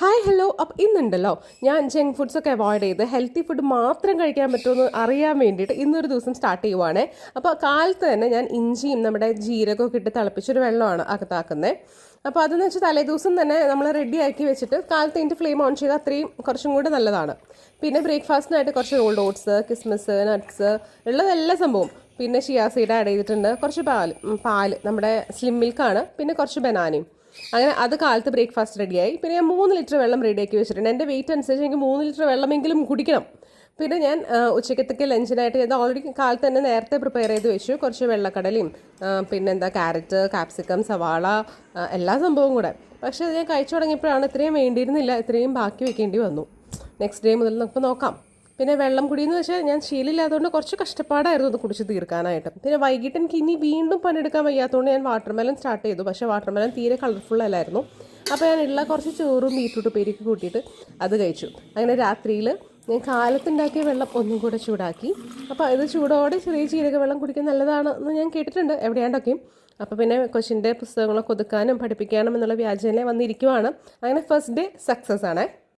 Hi hello അപ്പം ഇന്നുണ്ടല്ലോ. ഞാൻ ജങ്ക് ഫുഡ്സ് ഒക്കെ അവോയ്ഡ് ചെയ്ത് ഹെൽത്തി ഫുഡ് മാത്രം കഴിക്കാൻ പറ്റുമെന്ന് അറിയാൻ വേണ്ടിയിട്ട് ഇന്നൊരു ദിവസം സ്റ്റാർട്ട് ചെയ്യുവാണേ. അപ്പോൾ കാലത്ത് തന്നെ ഞാൻ ഇഞ്ചിയും നമ്മുടെ ജീരകമൊക്കെ ഇട്ട് തിളപ്പിച്ചൊരു വെള്ളമാണ് അകത്താക്കുന്നത് അപ്പോൾ അതെന്ന് വെച്ചാൽ തലേ ദിവസം തന്നെ നമ്മൾ റെഡിയാക്കി വെച്ചിട്ട് കാലത്ത് ഇതിന്റെ ഫ്ലെയിം ഓൺ ചെയ്ത് അത്രയും കുറച്ചും കൂടെ നല്ലതാണ്. പിന്നെ ബ്രേക്ക്ഫാസ്റ്റിനായിട്ട് കുറച്ച് റോൾഡ് ഓട്സ് കിസ്മിസ് നട്ട്സ് ഉള്ളതെല്ലാ സംഭവം പിന്നെ ഷിയാസീഡ് ആഡ് ചെയ്തിട്ടുണ്ട്. കുറച്ച് പാൽ പാൽ നമ്മുടെ സ്ലിം മിൽക്കാണ് പിന്നെ കുറച്ച് ബനാനയും അങ്ങനെ അത് കാലത്ത് ബ്രേക്ക്ഫാസ്റ്റ് റെഡിയായി. പിന്നെ ഞാൻ മൂന്ന് ലിറ്റർ വെള്ളം റെഡിയാക്കി വെച്ചിട്ടുണ്ട്. എന്റെ വെയിറ്റ് അനുസരിച്ച് എനിക്ക് മൂന്ന് ലിറ്റർ വെള്ളമെങ്കിലും കുടിക്കണം. പിന്നെ ഞാൻ ഉച്ചക്കത്തേക്ക് ലഞ്ചിനായിട്ട് ഞാൻ ഓൾറെഡി കാലത്ത് തന്നെ നേരത്തെ പ്രിപ്പയർ ചെയ്ത് വെച്ചു. കുറച്ച് വെള്ളക്കടലയും പിന്നെ പിന്നെന്താ ക്യാരറ്റ് കാപ്സിക്കം സവാള എല്ലാ സംഭവവും കൂടെ. പക്ഷേ അത് ഞാൻ കഴിച്ചു തുടങ്ങിയപ്പോഴാണ് ഇത്രയും വേണ്ടിയിരുന്നില്ല. ഇത്രയും ബാക്കി വെക്കേണ്ടി വന്നു. നെക്സ്റ്റ് ഡേ മുതൽ നമുക്ക് നോക്കാം. പിന്നെ വെള്ളം കുടിയെന്ന് വെച്ചാൽ ഞാൻ ശീലമില്ലാത്തതുകൊണ്ട് കുറച്ച് കഷ്ടപ്പാടായിരുന്നു അത് കുടിച്ച് തീർക്കാനായിട്ട്. പിന്നെ വൈകിട്ട് എനിക്ക് ഇനി വീണ്ടും പണിയെടുക്കാൻ വയ്യാത്തതുകൊണ്ട് ഞാൻ വാട്ടർമെലൻ സ്റ്റാർട്ട് ചെയ്തു. പക്ഷേ വാട്ടർമെലൻ തീരെ കളർഫുൾ അല്ലായിരുന്നു. അപ്പോൾ ഞാൻ ഉള്ള കുറച്ച് ചോറും ബീറ്റ്റൂട്ട് പേരിക്ക് കൂട്ടിയിട്ട് അത് കഴിച്ചു. അങ്ങനെ രാത്രിയിൽ ഞാൻ കാലത്തുണ്ടാക്കിയ വെള്ളം ഒന്നും കൂടെ ചൂടാക്കി. അപ്പോൾ ഇത് ചൂടോടെ ചെറിയ ചീരക വെള്ളം കുടിക്കാൻ നല്ലതാണ് എന്ന് ഞാൻ കേട്ടിട്ടുണ്ട് എവിടെയാണ്ടൊക്കെയും അപ്പോൾ പിന്നെ കൊച്ചിന്റെ പുസ്തകങ്ങളൊക്കെ ഒതുക്കാനും പഠിപ്പിക്കാനും എന്നുള്ള വ്യാജനെ വന്നിരിക്കുവാണ്. അങ്ങനെ ഫസ്റ്റ് ഡേ സക്സസ് ആണേ.